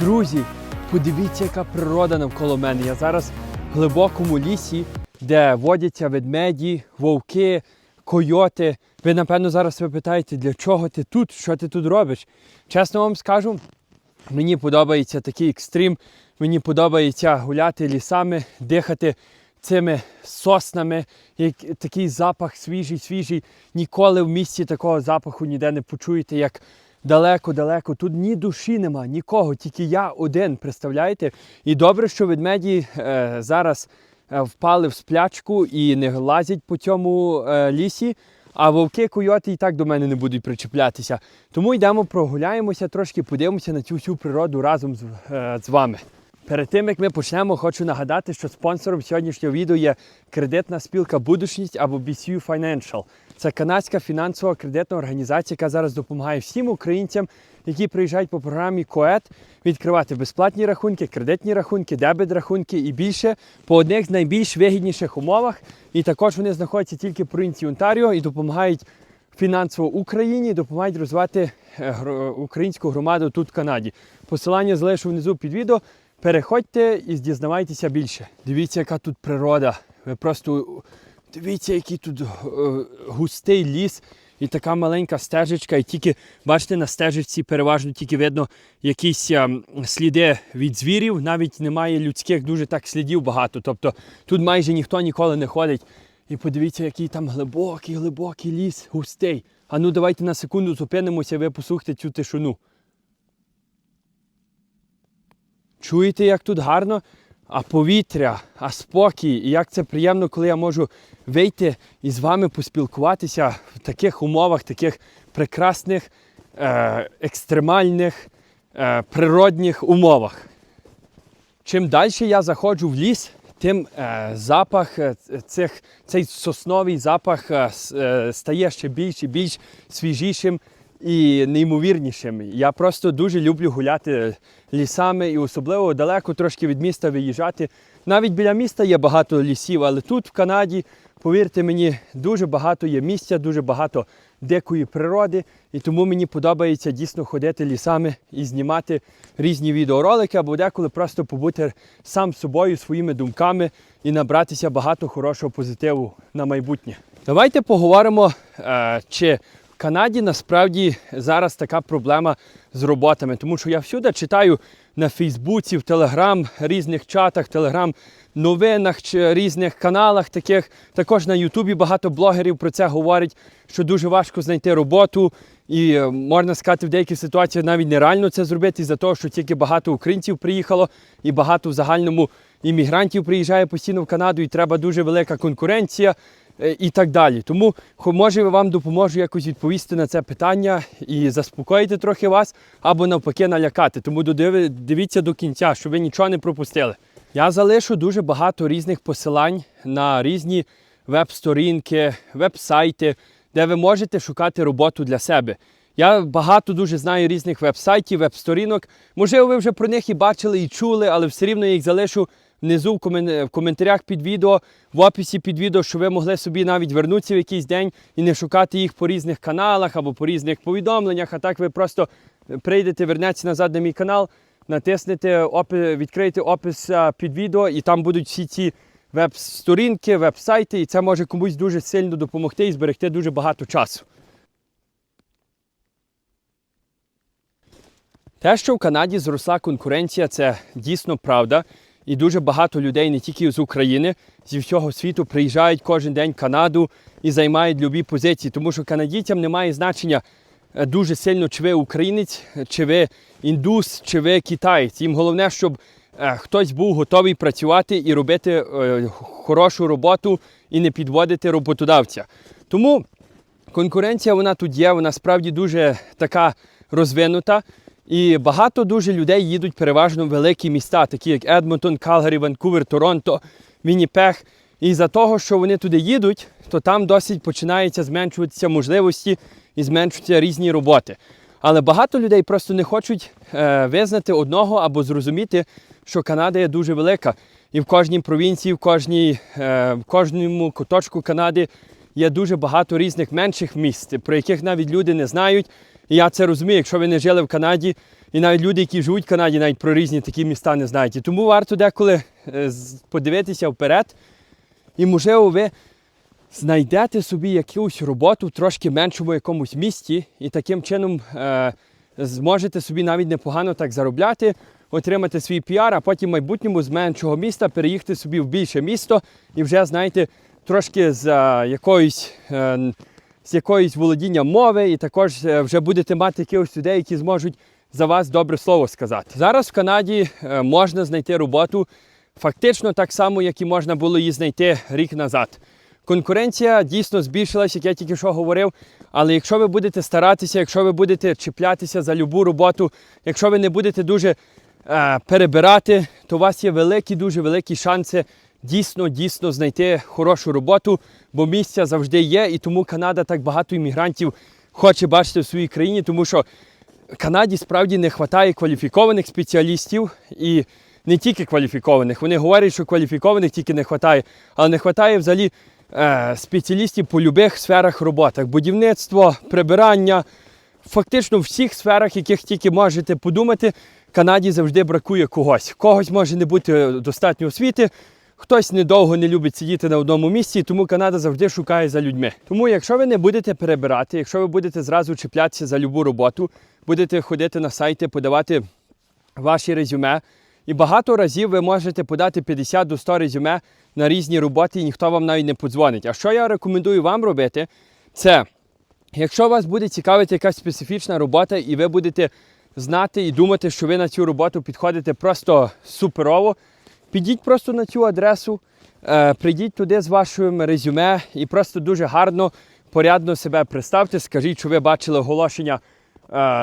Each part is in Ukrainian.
Друзі, подивіться, яка природа навколо мене. Я зараз в глибокому лісі, де водяться ведмеді, вовки, койоти. Ви, напевно, зараз ви питаєте, для чого ти тут? Що ти тут робиш? Чесно вам скажу, мені подобається такий екстрим. Мені подобається гуляти лісами, дихати цими соснами. Як, такий запах свіжий, свіжий. Ніколи в місті такого запаху ніде не почуєте, як далеко-далеко. Тут ні душі нема, нікого, тільки я один, представляєте? І добре, що ведмеді е, зараз е, впали в сплячку і не лазять по цьому е, лісі. А вовки, койоти і так до мене не будуть причіплятися. Тому йдемо прогуляємося, трошки подивимося на цю всю природу разом з, е, з вами. Перед тим як ми почнемо, хочу нагадати, що спонсором сьогоднішнього відео є кредитна спілка Будучність або BCU Financial. Це канадська фінансова кредитна організація, яка зараз допомагає всім українцям, які приїжджають по програмі КОЕТ, відкривати безплатні рахунки, кредитні рахунки, дебет рахунки і більше по одних з найбільш вигідніших умовах. І також вони знаходяться тільки в провінції Онтаріо і допомагають фінансово Україні, допомагають розвивати е, українську громаду тут в Канаді. Посилання залишу внизу під відео. Переходьте і дізнавайтеся більше. Дивіться, яка тут природа. Ви просто дивіться, який тут е, густий ліс і така маленька стежечка. І тільки бачите, на стежечці переважно тільки видно якісь ем, сліди від звірів. Навіть немає людських дуже так слідів багато. Тобто тут майже ніхто ніколи не ходить. І подивіться, який там глибокий, глибокий ліс, густий. А ну давайте на секунду зупинимося, і ви послухайте цю тишину. Чуєте, як тут гарно? А повітря, а спокій, і як це приємно, коли я можу вийти і з вами поспілкуватися в таких умовах, таких прекрасних, е, екстремальних, е, природних умовах. Чим далі я заходжу в ліс, тим е, запах е, цих, цей сосновий запах е, е, стає ще більш і більш свіжішим і неймовірнішим. Я просто дуже люблю гуляти лісами і особливо далеко трошки від міста виїжджати. Навіть біля міста є багато лісів, але тут в Канаді, повірте мені, дуже багато є місця, дуже багато дикої природи. І тому мені подобається дійсно ходити лісами і знімати різні відеоролики, або деколи просто побути сам собою, своїми думками і набратися багато хорошого позитиву на майбутнє. Давайте поговоримо, е, чи Канаді насправді зараз така проблема з роботами, тому що я всюди читаю на Фейсбуці, в Телеграм, різних чатах, Телеграм новинах чи різних каналах таких. Також на Ютубі багато блогерів про це говорять, що дуже важко знайти роботу. І е, можна сказати, в деяких ситуаціях навіть нереально це зробити із-за того, що тільки багато українців приїхало і багато в загальному іммігрантів приїжджає постійно в Канаду, і треба дуже велика конкуренція і так далі. Тому може вам допоможу якось відповісти на це питання і заспокоїти трохи вас, або навпаки налякати. Тому додиви- дивіться до кінця, щоб ви нічого не пропустили. Я залишу дуже багато різних посилань на різні веб-сторінки, веб-сайти, де ви можете шукати роботу для себе. Я багато дуже знаю різних веб-сайтів, веб-сторінок. Можливо, ви вже про них і бачили, і чули, але все рівно їх залишу внизу в, комен... в коментарях під відео, в описі під відео, щоб ви могли собі навіть вернутися в якийсь день і не шукати їх по різних каналах або по різних повідомленнях. А так ви просто прийдете, вернеться назад на мій канал, натиснете, опи... відкриєте опис під відео, і там будуть всі ці веб-сторінки, веб-сайти, і це може комусь дуже сильно допомогти і зберегти дуже багато часу. Те, що в Канаді зросла конкуренція, це дійсно правда. І дуже багато людей, не тільки з України, зі всього світу приїжджають кожен день в Канаду і займають любі позиції, тому що канадійцям немає значення е, дуже сильно, чи ви українець, чи ви індус, чи ви китаєць. Їм головне, щоб е, хтось був готовий працювати і робити е, хорошу роботу і не підводити роботодавця. Тому конкуренція вона тут є, вона справді дуже така розвинута. І багато дуже людей їдуть переважно в великі міста, такі як Едмонтон, Калгарі, Ванкувер, Торонто, Вінніпех. І за того, що вони туди їдуть, то там досить починається зменшуватися можливості і зменшуються різні роботи. Але багато людей просто не хочуть е, визнати одного або зрозуміти, що Канада є дуже велика. І в кожній провінції, в, кожній, е, в кожному куточку Канади є дуже багато різних менших міст, про яких навіть люди не знають. І я це розумію, якщо ви не жили в Канаді, і навіть люди, які живуть в Канаді, навіть про різні такі міста не знають. І тому варто деколи е, подивитися вперед. І можливо, ви знайдете собі якусь роботу в трошки меншому якомусь місті, і таким чином е, зможете собі навіть непогано так заробляти, отримати свій піар, а потім в майбутньому з меншого міста переїхати собі в більше місто і вже знаєте, трошки з якоїсь. Е, з якоїсь володіння мови, і також е, вже будете мати якихось людей, які зможуть за вас добре слово сказати. Зараз в Канаді е, можна знайти роботу фактично так само, як і можна було її знайти рік назад. Конкуренція дійсно збільшилась, як я тільки що говорив. Але якщо ви будете старатися, якщо ви будете чіплятися за любу роботу, якщо ви не будете дуже е, перебирати, то у вас є великі, дуже великі шанси дійсно, дійсно знайти хорошу роботу, бо місця завжди є, і тому Канада так багато іммігрантів хоче бачити в своїй країні, тому що Канаді справді не вистачає кваліфікованих спеціалістів і не тільки кваліфікованих. Вони говорять, що кваліфікованих тільки не вистачає, але не вистачає взагалі е, спеціалістів по любих сферах роботах: будівництво, прибирання. Фактично в всіх сферах, яких тільки можете подумати, Канаді завжди бракує когось. Когось може не бути достатньо освіти, хтось недовго не любить сидіти на одному місці, тому Канада завжди шукає за людьми. Тому, якщо ви не будете перебирати, якщо ви будете зразу чіплятися за любу роботу, будете ходити на сайти, подавати ваші резюме. І багато разів ви можете подати 50 до 100 резюме на різні роботи, і ніхто вам навіть не подзвонить. А що я рекомендую вам робити, це якщо вас буде цікавити якась специфічна робота, і ви будете знати і думати, що ви на цю роботу підходите просто суперово, підіть просто на цю адресу, е, прийдіть туди з вашим резюме і просто дуже гарно, порядно себе представте, скажіть, що ви бачили оголошення е,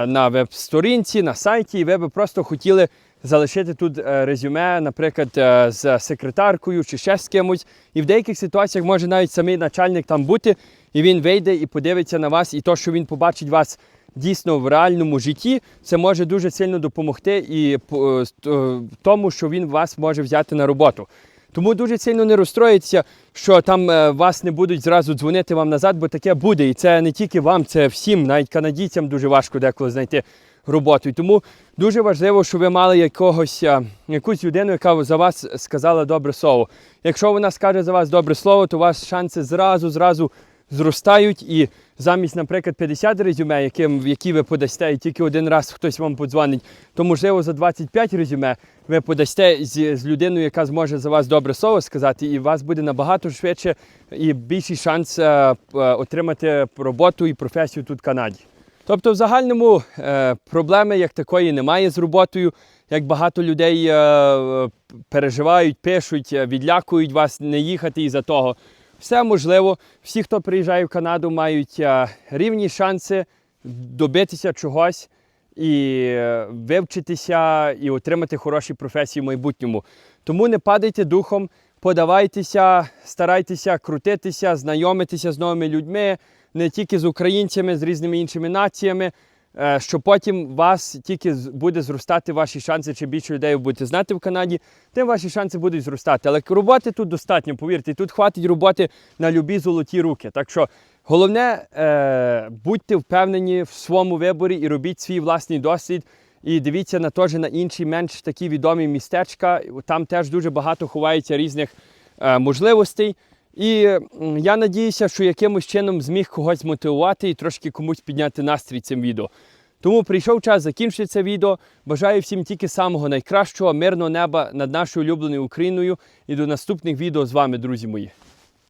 на веб-сторінці, на сайті, і ви би просто хотіли залишити тут е, резюме, наприклад, з секретаркою чи ще з кимось. І в деяких ситуаціях може навіть самий начальник там бути, і він вийде і подивиться на вас, і то, що він побачить вас дійсно в реальному житті, це може дуже сильно допомогти і е, ст- е, тому, що він вас може взяти на роботу. Тому дуже сильно не розстроїться, що там е, вас не будуть зразу дзвонити вам назад, бо таке буде. І це не тільки вам, це всім, навіть канадійцям дуже важко деколи знайти роботу. І тому дуже важливо, щоб ви мали якогось, е, якусь людину, яка за вас сказала добре слово. Якщо вона скаже за вас добре слово, то у вас шанси зразу, зразу зростають. І замість, наприклад, 50 резюме, яким, які ви подасте, і тільки один раз хтось вам подзвонить, то можливо за 25 резюме ви подасте з, з людиною, яка зможе за вас добре слово сказати, і у вас буде набагато швидше і більший шанс е, е, отримати роботу і професію тут в Канаді. Тобто, в загальному е, проблеми як такої немає з роботою. Як багато людей е, е, переживають, пишуть, е, відлякують вас не їхати із-за того. Все можливо. Всі, хто приїжджає в Канаду, мають е, рівні шанси добитися чогось і е, вивчитися і отримати хороші професії в майбутньому. Тому не падайте духом, подавайтеся, старайтеся крутитися, знайомитися з новими людьми, не тільки з українцями, з різними іншими націями. Е, Що потім вас тільки буде зростати ваші шанси, чи більше людей ви будете знати в Канаді, тим ваші шанси будуть зростати. Але роботи тут достатньо, повірте, тут хватить роботи на любі золоті руки. Так що головне, е, будьте впевнені в своєму виборі і робіть свій власний досвід. І дивіться на теж на інші менш такі відомі містечка. Там теж дуже багато ховається різних е, можливостей. І я надіюся, що якимось чином зміг когось мотивувати і трошки комусь підняти настрій цим відео. Тому прийшов час закінчити це відео. Бажаю всім тільки самого найкращого, мирного неба над нашою улюбленою Україною. І до наступних відео з вами, друзі мої.